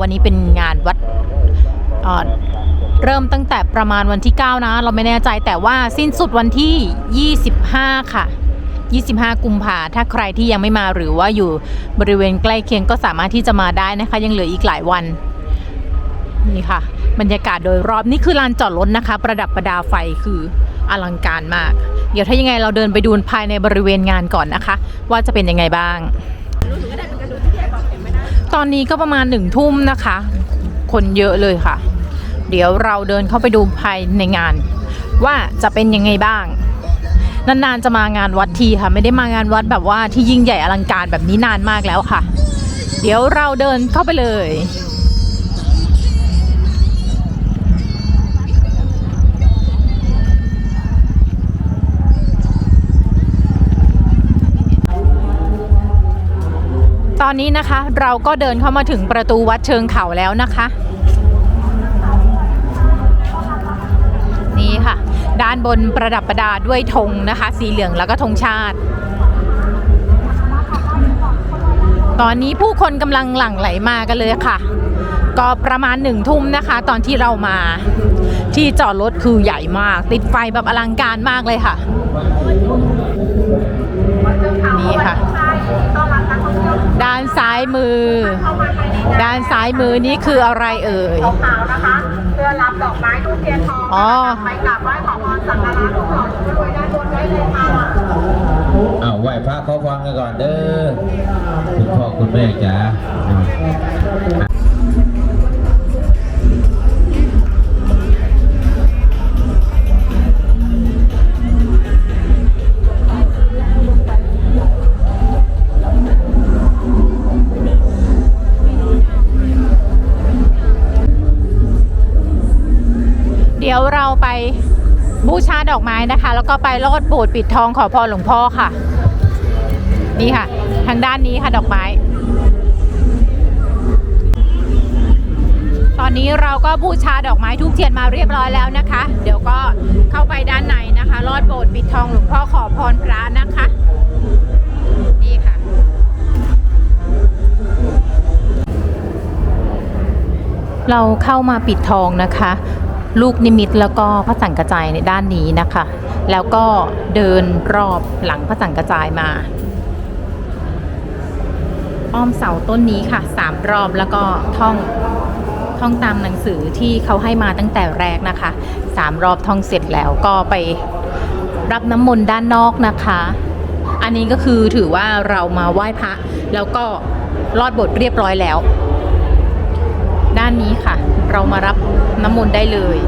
วันนี้เป็นงานวัดเริ่มตั้งแต่ประมาณวันที่ 9 นะ เราไม่แน่ใจแต่ว่าสิ้นสุดวันที่ 25 ค่ะ 25 กุมภาถ้าใครที่ยังไม่มาหรือว่าอยู่บริเวณใกล้เคียงก็สามารถที่จะมาได้นะคะ ยังเหลืออีกหลายวัน นี่ค่ะ บรรยากาศโดยรอบนี่คือลานจอดรถนะคะ ประดับประดาไฟคืออลังการมาก เดี๋ยวถ้ายังไงเราเดินไปดูภายในบริเวณงานก่อนนะคะ ว่าจะเป็นยังไงบ้าง ตอนนี้ก็ประมาณหนึ่งทุ่มนะคะ คนเยอะเลยค่ะ เดี๋ยวเราเดินเข้าไปดูภายในงาน ว่าจะเป็นยังไงบ้าง นานๆจะมางานวัดทีค่ะ ไม่ได้มางานวัดแบบว่าที่ยิ่งใหญ่อลังการแบบนี้นานมากแล้วค่ะ เดี๋ยวเราเดินเข้าไปเลย ตอนนี้นะคะเราก็เดินเข้ามาถึงประตูวัดเชิงเขาแล้วนะคะ นี่ค่ะ ด้านบนประดับประดาด้วยธงนะคะ สีเหลืองแล้วก็ธงชาติ ตอนนี้ผู้คนกำลังหลั่งไหลมากันเลยค่ะ ก็ประมาณหนึ่งทุ่มนะคะ ตอนที่เรามาที่จอดรถคือใหญ่มาก ติดไฟแบบอลังการมากเลยค่ะ นี่ค่ะานซ้ายมือ ด้านซ้ายมือนี้คืออะไรเอ่ยขาวนะคะเพื่อรับดอกไม้ทูบเทียนทองอ๋อไปกราบไหว้ขอพรสักการะทุกหล่อทุกรวยด้านบนได้เลยค่ะอ้าวไหว้พระเขาฟังกันก่อนเด้อคุณพ่อคุณแม่จ๋า ดี๋ยวเราไปบูชาดอกไม้นะคะ แล้วก็ไปลอดโบสถ์ปิดทองขอพรหลวงพ่อค่ะ นี่ค่ะ ทางด้านนี้ค่ะดอกไม้ ตอนนี้เราก็บูชาดอกไม้ทุกเทียนมาเรียบร้อยแล้วนะคะ เดี๋ยวก็เข้าไปด้านในนะคะ ลอดโบสถ์ปิดทองหลวงพ่อขอพรพระนะคะนี่ค่ะเราเข้ามาปิดทองนะคะ ลูกนิมิตแล้วก็พระสังกระจายในด้านนี้นะคะ แล้วก็เดินรอบหลังพระสังกระจายมา อ้อมเสาต้นนี้ค่ะสามรอบแล้วก็ท่องท่องตามหนังสือที่เขาให้มาตั้งแต่แรกนะคะสามรอบท่องเสร็จแล้วก็ไปรับน้ำมนต์ด้านนอกนะคะ อันนี้ก็คือถือว่าเรามาไหว้พระแล้วก็ลอดบทเรียบร้อยแล้วานนี้ค่ะ เรามารับน้ำมนต์ได้เลย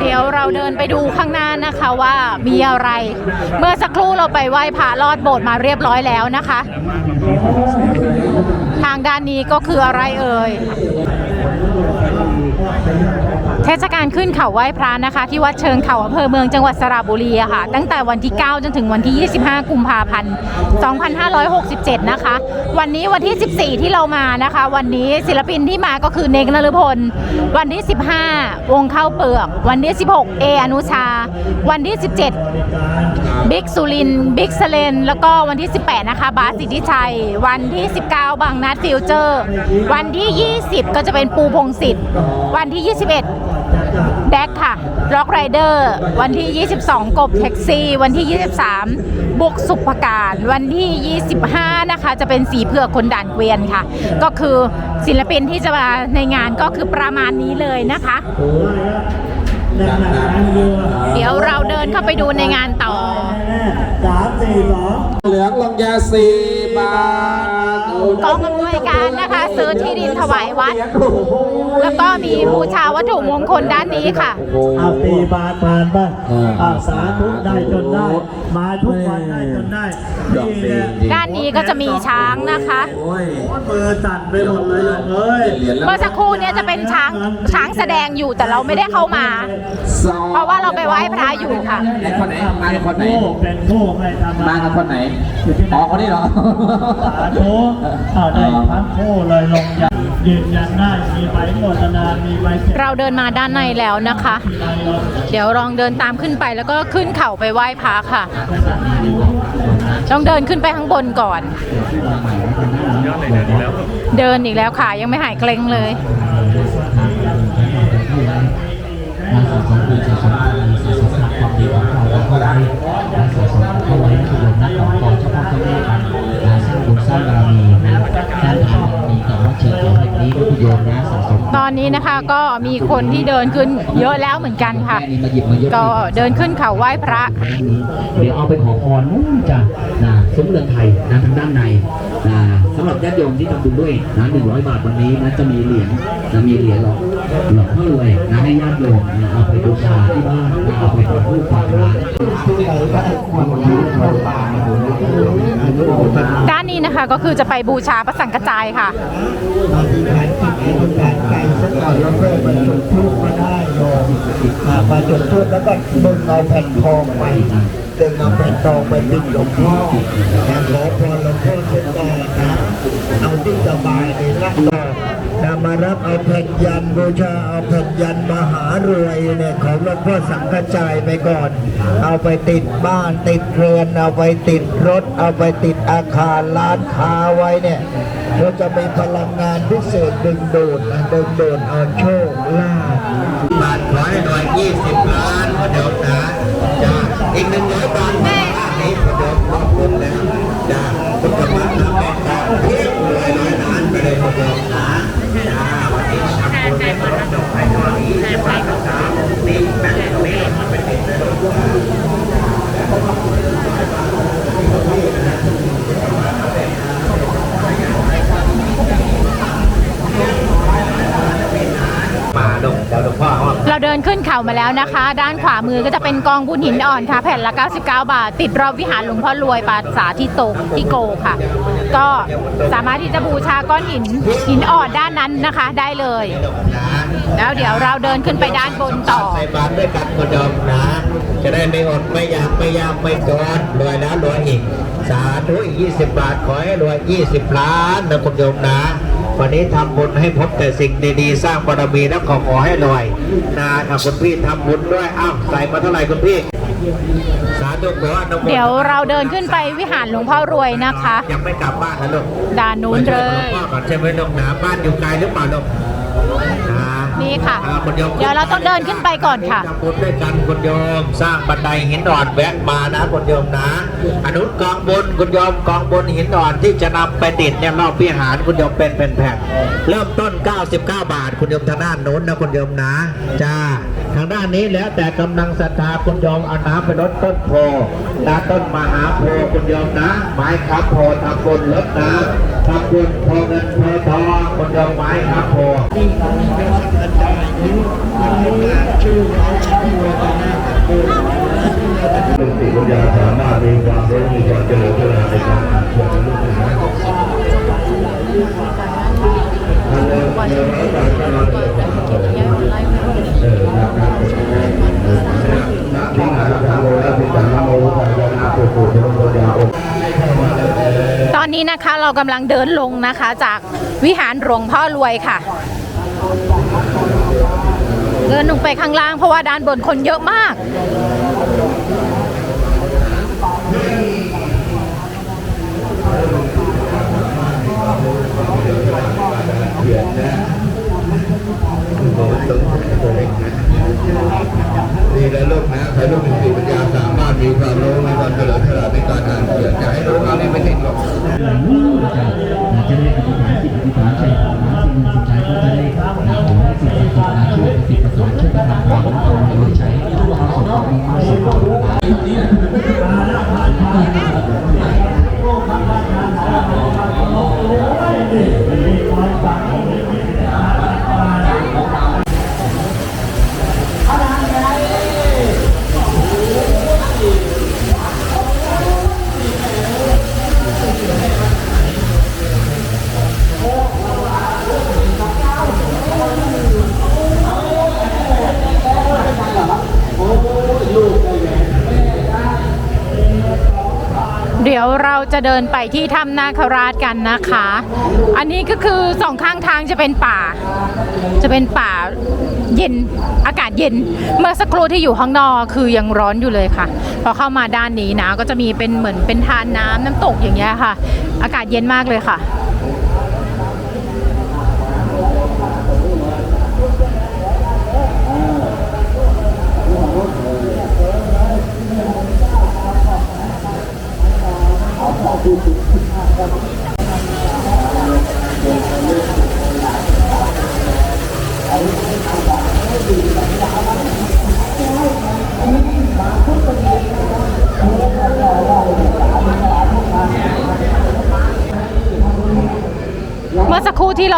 เดี๋ยวเราเดินไปดูข้างหน้านะคะว่ามีอะไร เมื่อสักครู่เราไปไหว้พระลอดโบสถ์มาเรียบร้อยแล้วนะคะ ทางด้านนี้ก็คืออะไรเอ่ย เทศกาลขึ้นเขาไหว้พระนะคะ ที่วัดเชิงเขาอำเภอเมืองจังหวัดสระบุรีอะค่ะ ตั้งแต่วันที่ 9 จนถึงวันที่ 25 กุมภาพันธ์ 2567 นะคะ วันนี้วันที่ 14 ที่เรามานะคะ วันนี้ศิลปินที่มาก็คือเนกนฤพล วันที่ 15 วงเข้าเปลือก วันที่ 16 เออนุชา วันที่ 17 บิ๊กสุรินบิ๊กเซเลน แล้วก็วันที่ 18 นะคะ บาสสิทธิชัย วันที่ 19 บางนัดฟิวเจอร์ วันที่ 20 ก็จะเป็นปูพงศิษฐ์วันที่ 21 แดกค่ะร็อกไรเดอร์วันที่ 22 กบแท็กซี่ วันที่ 23 บุกสุภการ วันที่ 25 นะคะ จะเป็นสีเผือกคนด่านเกวียนค่ะ ก็คือศิลปินที่จะมาในงานก็คือประมาณนี้เลยนะคะ เดี๋ยวเราเดินเข้าไปดูในงานต่อสามสี่สองเหลืองลงยาสีบาทกองอำนวยการนะคะซื้อที่ดินถวายวัด แล้วก็มีบูชาวัตถุมงคลด้านนี้ค่ะเอาตีบาทผ่านไปอาสาธุได้จนได้ มาทุกวันได้จนได้ดอกนี่ดีแหละด้านนี้ก็จะมีช้างนะคะโอ้ยมือสั่นไปหมดเลยลูกเอ้ยเหรียญละเมื่อสักครู่เนี่ยจะเป็นช้างช้างแสดงอยู่แต่เราไม่ได้เข้ามาสองเพราะว่าเราไปไหว้พระอยู่ค่ะไอ้คนไหนมากับคนไหนโอ้เป็นผู้ไม่ธรรมมาดากับคนไหนอ๋อคนนี้เหรอ สาธุเอาได้ทั้งคู่เลยลงยันยืนยันได้มีใบโมทนามีใบเสร็จเราเดินมาด้านในแล้วนะคะเดี๋ยวลองเดินตามขึ้นไปแล้วก็ขึ้นเขาไปไหว้พระค่ะ ต้องเดินขึ้นไปข้างบนก่อน เดินอีกแล้วค่ะยังไม่หายเกร็งเลย การสะสมบุญสะสมบารมีสะสมความดีของเราแล้วก็ได้การสะสมเข้าไว้ในขบวนนักของกองเฉพาะเจ้าแม่กันสร้างบุญสร้างบารมีนะด้านทางมีแต่ว่าเชิญของแห่งนี้ก็คือโยมนะสะสมตอนนี้นะคะก็มีคนที่เดินขึ้นเยอะแล้วเหมือนกันค่ะ ก็เดินขึ้นเขาไหว้พระ เดี๋ยวเอาไปขอพรนู่นจ้ะนะซุ้มเรือนไทยนะทางด้านในนะ หรับญาติโยมที่ทำบุญด้วยนะหนึ่งร้อยบาทวันนี้นะจะมีเหรียญนะมีเหรียญหลวงหลวงพ่อรวยนะให้ญาติโยมนะเอาไปบูชาที่บ้านนะเอาไปฝากลูกฝากหลานด้านนี้นะคะก็คือจะไปบูชาพระสังกระจายค่ะอธิษฐานจิตอธิษฐานใจสักหน่อยแล้วก็บรรจุทูปก็ได้โยมอ่าบรรจุทูปแล้วก็ดึงเอาแผ่นทองไปดึงเอาแผ่นทองไปติดหลวงพ่อนะขอพรหลวงพ่อเช่นกันนะ เอาที่สบายในรักต่อนะมารับเอาแผ่นยันบูชาเอาแผ่นยันมหารวยเนี่ยของหลวงพ่อสังฆจายไปก่อน เอาไปติดบ้านติดเรือนเอาไปติดรถ เอาไปติดอาคารร้านค้าไว้เนี่ยเราจะมีพลังงานพิเศษดึงดูดนะดึงดูดเอาโชคลาภบาทร้อยหน่อยยี่สิบล้านพระเดิมนะจ้าอีกหนึ่งร้อยบาทมานี้พระเดิมขอบคุณแล้วจ้าคุณกำลังทำเป็นการเพียงร้อยร้อยล้านไปเลยพระเดิมนะจ้าวันนี้ทำบุญให้พระดอกให้ตอนนี้จะมาตั้งสามนี่แบ่งตรงนี้มันเป็นเด็กเลย มาดงเดี๋ยวหลวงพ่อว่า เราเดิ นขึ้นเขามาแล้วนะคะ ด้านขวามือก็จะเป็นกองบุญหินอ่อนค่ะ แผ่นละ 99 บาท ติดรอบวิหารหลวงพ่อรวยปราสาทที่โตที่โกค่ะ ก็สามารถที่จะบูชาก้อนหินหินอ่อนด้านนั้นนะคะได้เลย แล้วเดี๋ยวเราเดินขึ้นไปด้านบนต่อใส่บาตรด้วยกันคนเดิมนะจะได้ไม่อดไม่อยากไม่ยากไม่จนรวยแล้วรวยอีก สาธุอีก 20 บาทขอให้รวย 20 ล้านนะคุณโยมนะ วันนี้ทำบุญให้พบแต่สิ่งดีๆ สร้างบารมีแล้วขอขอให้รวยนะอะคุณพี่ทำบุญด้วยอ้าวใส่มาเท่าไหร่คุณพี่สาธุขออนุโมทนาเดี๋ยวเราเดินขึ้นไปวิหารหลวงพ่อรวยนะคะ ยังไม่กลับบ้านนะลูกด้านนู้นเลยมาช่วหวงพ่อก่อนใช่ไหมลูกนะบ้านอยู่ไกลหรือเปล่าลูก นะนี่ค่ะอ่าณโมเดี๋ยวเราต้องเดินขึ้นไปก่อนค่ะทำบุญด้วยกันคุณโยมสร้างบันไดหินอ่อนแวะมานะคุณโยมนะ อนุกองบนคุณโยมกองบนหินอ่อนที่จะนำไปติดเนี่ยรอบวิหารคุณโยมเป็นแผ่นๆเริ่มต้น 99 บาทคุณโยมทางด้านโน้นนะคุณโยมนะจ้า ทางด้านนี้แล้วแต่กำลังศรัทธาคุณโยมเอาน้ำไปรดต้นโพนะต้นมหาโพคุณโยมนะไม้ครับโพทำบุญลดน้ำทำบุญโพเงินโพทองคุณโยมไม้ครับโพสติปัญญาสามารถมีความรู้มีความเจริญพัฒนาในการอ่านเขียนลูกนะอัน เออนะครับทิ้งหาทางโลแล้วพิจารณาโมทางการอาภูภูเจริญปัญญาอตอนนี้นะคะเรากำลังเดินลงนะคะจากวิหารหลวงพ่อรวยค่ะ เดินลงไปข้างล่างเพราะว่าด้านบนคนเยอะมาก จะเดินไปที่ถ้ำนาคราชกันนะคะ อันนี้ก็คือสองข้างทางจะเป็นป่า จะเป็นป่าเย็นอากาศเย็น เมื่อสักครู่ที่อยู่ข้างนอกคือยังร้อนอยู่เลยค่ะ พอเข้ามาด้านนี้นะก็จะมีเป็นเหมือนเป็นทานน้ำน้ำตกอย่างเงี้ยค่ะ อากาศเย็นมากเลยค่ะ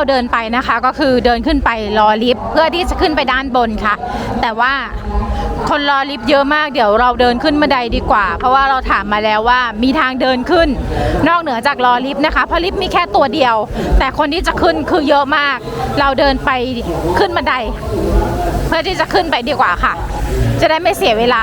เราเดินไปนะคะก็คือเดินขึ้นไปรอลิฟต์เพื่อที่จะขึ้นไปด้านบนค่ะ แต่ว่าคนรอลิฟต์เยอะมากเดี๋ยวเราเดินขึ้นบันไดดีกว่า เพราะว่าเราถามมาแล้วว่ามีทางเดินขึ้น นอกเหนือจากรอลิฟต์นะคะเพราะลิฟต์มีแค่ตัวเดียว แต่คนที่จะขึ้นคือเยอะมาก เราเดินไปขึ้นบันได เพื่อที่จะขึ้นไปดีกว่าค่ะ จะได้ไม่เสียเวลา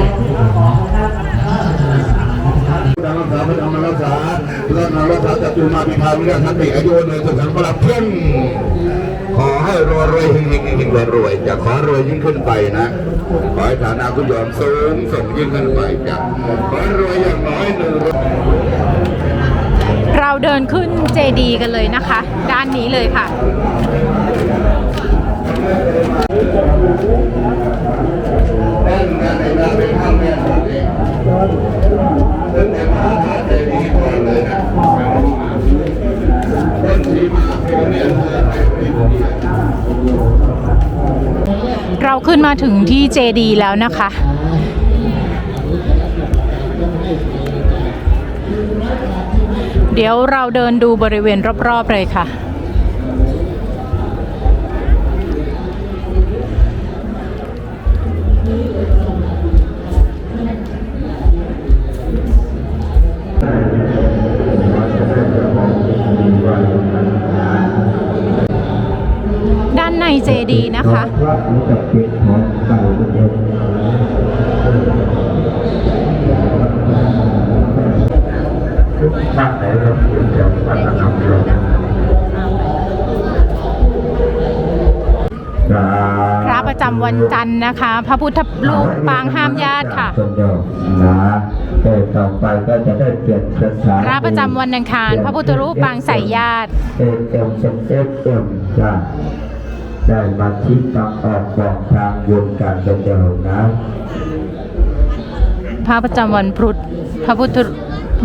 พุทธังรักษาพรักษาพุทธังรักษาจตุมาพิธามิกาทันติอายุเนสุขังพลังเพ่งขอให้รวยรวยเฮงเฮงเฮงรวยรวยจะขอรวยยิ่งขึ้นไปนะขอให้ฐานะคุณยอมสูงส่งยิ่งขึ้นไปจะขอรวยอย่างน้อยหนึ่งเราเดินขึ้นเจดีกันเลยนะคะ ด้านนี้เลยค่ะเเราขึ้นมาถึงที่เจดีแล้วนะคะ เดี๋ยวเราเดินดูบริเวณรอบๆเลยค่ะ ด้านในเจดีนะคะพระนี่จะเป็นของเก่าทุกคนทุกท่านไหนครับคุณจะพัฒนาเรื่องพระประจำวันจันทร์นะคะ พระพุทธรูปปางห้ามญาติค่ะคนเดียวนะแต่ต่อไปก็จะได้เปลี่ยนสถานพระประจำวันอังคาร พระพุทธรูปปางสายญาติเอเอ็มเป็นเอฟเอ็มจ้ะ ได้มาคิดทามออกบอกทางบุญการเป็นเดียวนะพระประจำวันพุธพระพุทธ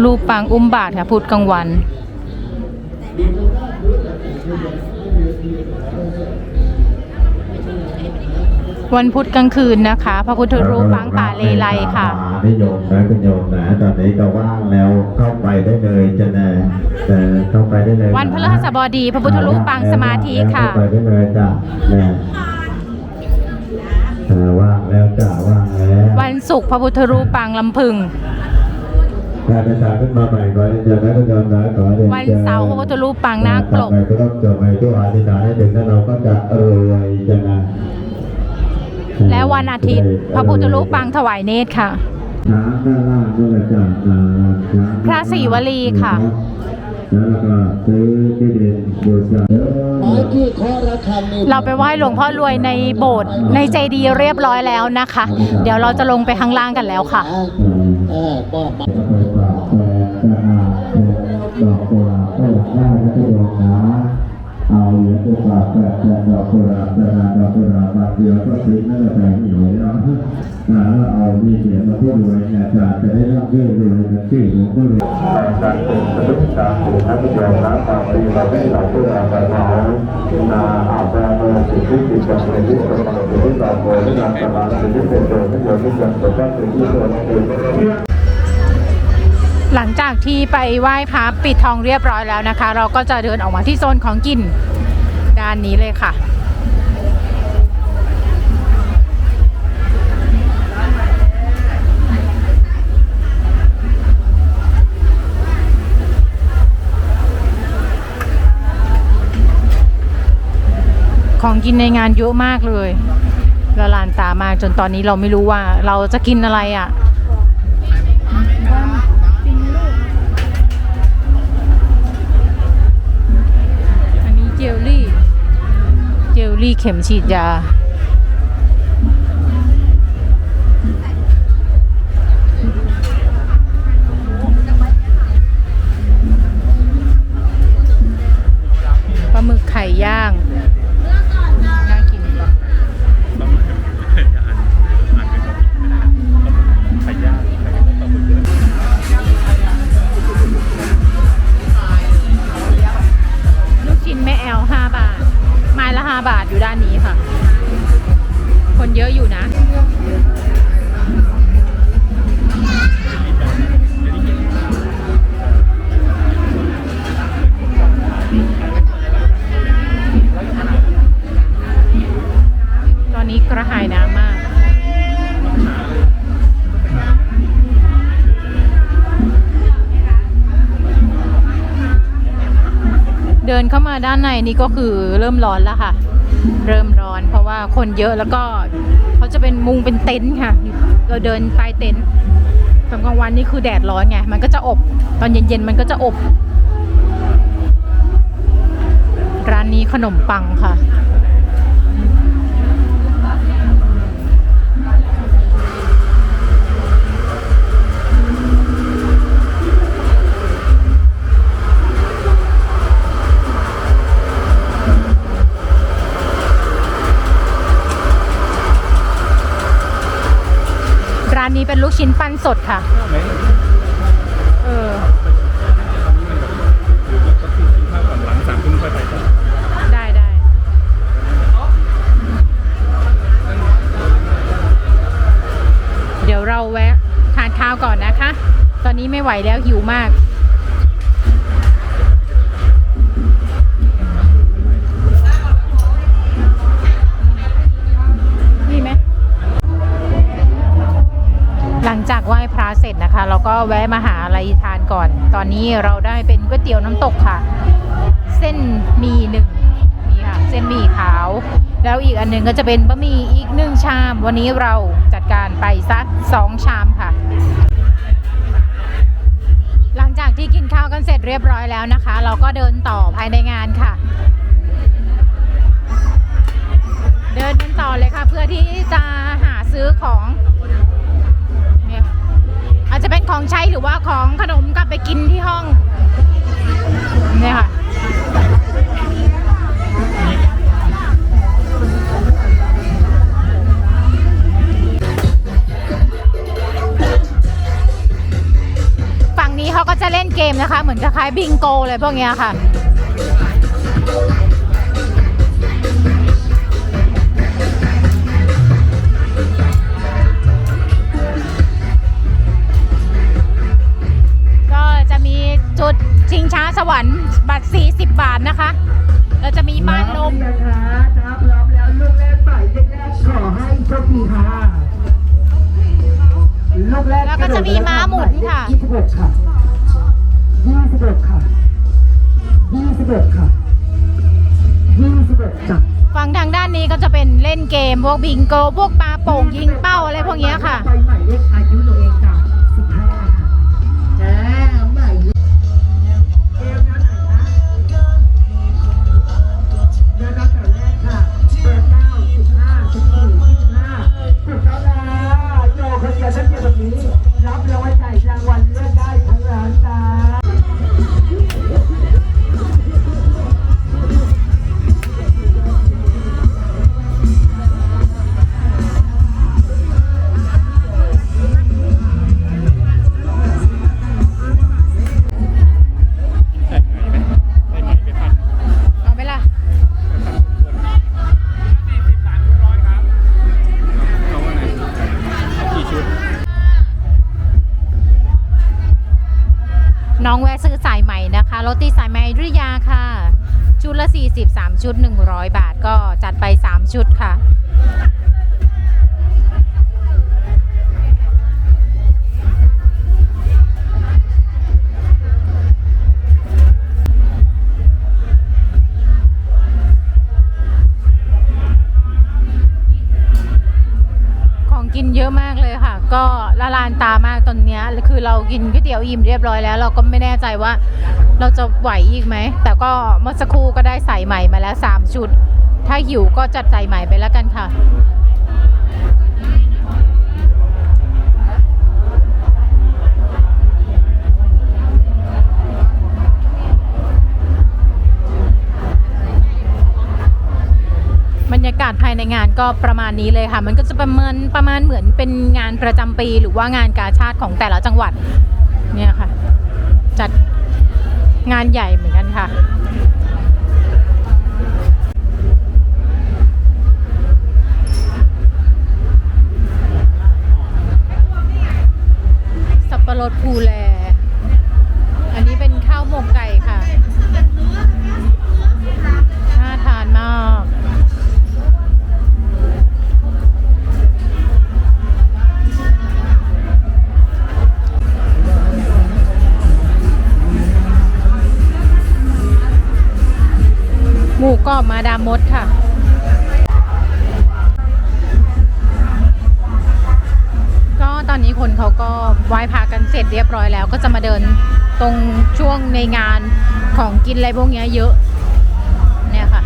รูปปางอุ้มบาทค่ะพุธกลางวัน วันพุธกลางคืนนะคะ พระพุทธรูปปางป่าเลไลค่ะนิยมนะคุณโยมนะตอนนี้ก็ว่างแล้วเข้าไปได้เลยจะนะแต่เข้าไปได้เลยวันพฤหัสบดี พระพุทธรูปปางสมาธิค่ะเข้าไปได้เลยจ้ะนะเออว่างแล้วจ้ะว่างแล้ววันศุกร์พระพุทธรูปปางลำพึงการศึกษาขึ้นมาใหม่ขอเรียนเชิญนะคุณโยมนะขอเรียนวันชิญเสาร์พระพุทธรูปปางนาคปลกต่อไปก็ต้องจบไปทุกอธิษฐานให้ถึงแล้วเราก็จะรวยจะนะ และวันอาทิตย์ พระพุทธรูปปางถวายเนตรค่ะน้ำด้านล่างด้วยจ้ะน้ำน้ำพระศรีวลีค่ะแล้วก็ซื้อที่ดินบูชาเราไปไหว้หลวงพ่อรวยในโบสถ์ในเจดีย์เรียบร้อยแล้วนะคะ เดี๋ยวเราจะลงไปข้างล่างกันแล้วค่ะเออก็ไปฝากแฟนสะอาดแฟนดอกกุหลาบก็อยากได้นะที่โยมนะ เอาเหรียญไปฝากแฟนแฟนดอกกุหลาบสะอาดดอกกุหลาบมาเดียวก็ทิ้งนั่นแหละแต่หนูนะนะแล้วเอามีเหรียญมาพูดรวยเนี่ยจะจะได้รับเรื่องรวยกันชื่อหลวงพ่อรวยการเป็นพระพุทธเจ้าผู้ให้ผู้ยอมรับความดีเราได้หลายตัวเราเรานาอาบน้ำสิ่งที่ติดกับสิ่งที่กำลังสิ่งที่ต่อไปที่นำสมาสิ่งที่เป็นตัวที่เกิดขึ้นจากตัวที่เป็นที่ตัวนั้นเอง หลังจากที่ไปไหว้พระปิดทองเรียบร้อยแล้วนะคะ เราก็จะเดินออกมาที่โซนของกินด้านนี้เลยค่ะ ของกินในงานเยอะมากเลยละลานตามากจนตอนนี้เราไม่รู้ว่าเราจะกินอะไรอะ ข็มฉีดยา ด้านในนี่ก็คือเริ่มร้อนแล้วค่ะ เริ่มร้อนเพราะว่าคนเยอะแล้วก็เขาจะเป็นมุงเป็นเต็นท์ค่ะ เราเดินใต้เต็นท์ตอนกลางวันนี่คือแดดร้อนไง มันก็จะอบ ตอนเย็นๆมันก็จะอบ ร้านนี้ขนมปังค่ะ นนี้เป็นลูกชิ้นปั้นสดค่ะ เออ ได้ได้เดี๋ยวเราแวะทานข้าวก่อนนะคะ ตอนนี้ไม่ไหวแล้วหิวมาก หลังจากไหว้พระเสร็จนะคะ เราก็แวะมาหาอะไรทานก่อน ตอนนี้เราได้เป็นก๋วยเตี๋ยวน้ำตกค่ะ เส้นหมีหนึ่งนี่ค่ะเส้นหมี่ขาว แล้วอีกอันหนึงก็จะเป็นบะหมี่อีกหนึ่งชาม วันนี้เราจัดการไปสักสองชามค่ะ หลังจากที่กินข้าวกันเสร็จเรียบร้อยแล้วนะคะ เราก็เดินต่อภายในงานค่ะ เดินกันต่อเลยค่ะ เพื่อที่จะหาซื้อของ อาจจะเป็นของใช้หรือว่าของขนมกลับไปกินที่ห้องเนี่ยค่ะฝั่งนี้เขาก็จะเล่นเกมนะคะ เหมือนคล้ายบิงโกเลยพวกเนี้ยค่ะ สวรรค์บัตร 40 บาทนะคะ เราจะมีบ้านลมนะคะถ้าพร้อมแล้วลูกแรกไปเลขแรกขอให้โชคดีค่ะลูกแรกแล้วก็จะมีม้าหมุนค่ะยี่สิบหกค่ะยี่สิบหกค่ะยี่สิบหกค่ะยี่สิบหกจ้ะฝั่งทางด้านนี้ก็จะเป็นเล่นเกมพวกบิงโก พวกปลาโป่งยิงเป้าอะไรพวกเนี้ยค่ะไปใหม่เลขอายุตัวเองจ้ะ น้องแวะซื้อสายใหม่นะคะโรตีสายใหม่อยุธยาค่ะ ชุดละ 43 ชุด 100 บาทก็จัดไป 3 ชุดค่ะ ก็ละลานตามากตอนนี้คือเรากินก๋วยเตี๋ยวอิ่มเรียบร้อยแล้ว เราก็ไม่แน่ใจว่าเราจะไหวอีกไหม แต่ก็เมื่อสักครู่ก็ได้ใส่ใหม่มาแล้ว 3 ชุด ถ้าหิวก็จัดใส่ใหม่ไปแล้วกันค่ะ บรรยากาศภายในงานก็ประมาณนี้เลยค่ะ มันก็จะประเมาณประมาณเหมือนเป็นงานประจำปี หรือว่างานกาชาติของแต่ละจังหวัดเนี่ยค่ะ จัดงานใหญ่เหมือนกันค่ะสับปะรดภูแล อันนี้เป็นข้าวหมกไก่ามดค่ะ ก็ตอนนี้คนเขาก็ไหว้พากันเสร็จเรียบร้อยแล้ว ก็จะมาเดินตรงช่วงในงานของกินอะไรพวกนี้เยอะ เนี่ยค่ะ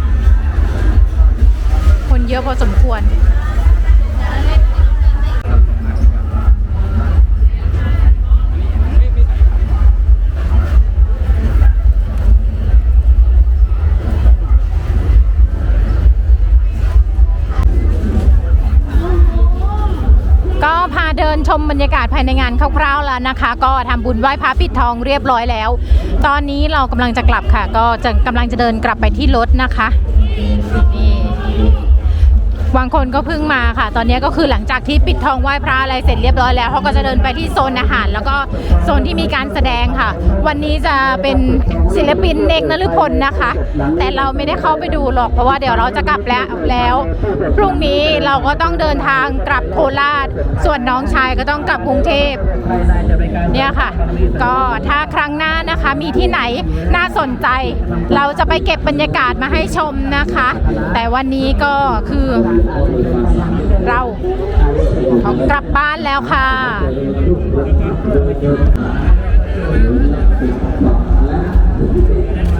คนเยอะพอสมควร ชมบรรยากาศภายในงานคร่าวๆแล้วนะคะ ก็ทำบุญไหว้พระปิดทองเรียบร้อยแล้ว ตอนนี้เรากำลังจะกลับค่ะ ก็จะกำลังจะเดินกลับไปที่รถนะคะนี่ บางคนก็เพิ่งมาค่ะ ตอนนี้ก็คือหลังจากที่ปิดทองไหว้พระอะไรเสร็จเรียบร้อยแล้วเขาก็จะเดินไปที่โซนอาหาร แล้วก็โซนที่มีการแสดงค่ะ วันนี้จะเป็นศิลปินเอกนฤพลนะคะ แต่เราไม่ได้เข้าไปดูหรอกเพราะว่าเดี๋ยวเราจะกลับแล้วแล้วพรุ่งนี้เราก็ต้องเดินทางกลับโคราช ส่วนน้องชายก็ต้องกลับกรุงเทพเนี่ยค่ะ ก็ถ้าครั้งหน้า มีที่ไหนน่าสนใจ เราจะไปเก็บบรรยากาศมาให้ชมนะคะ แต่วันนี้ก็คือเราต้องกลับบ้านแล้วค่ะเ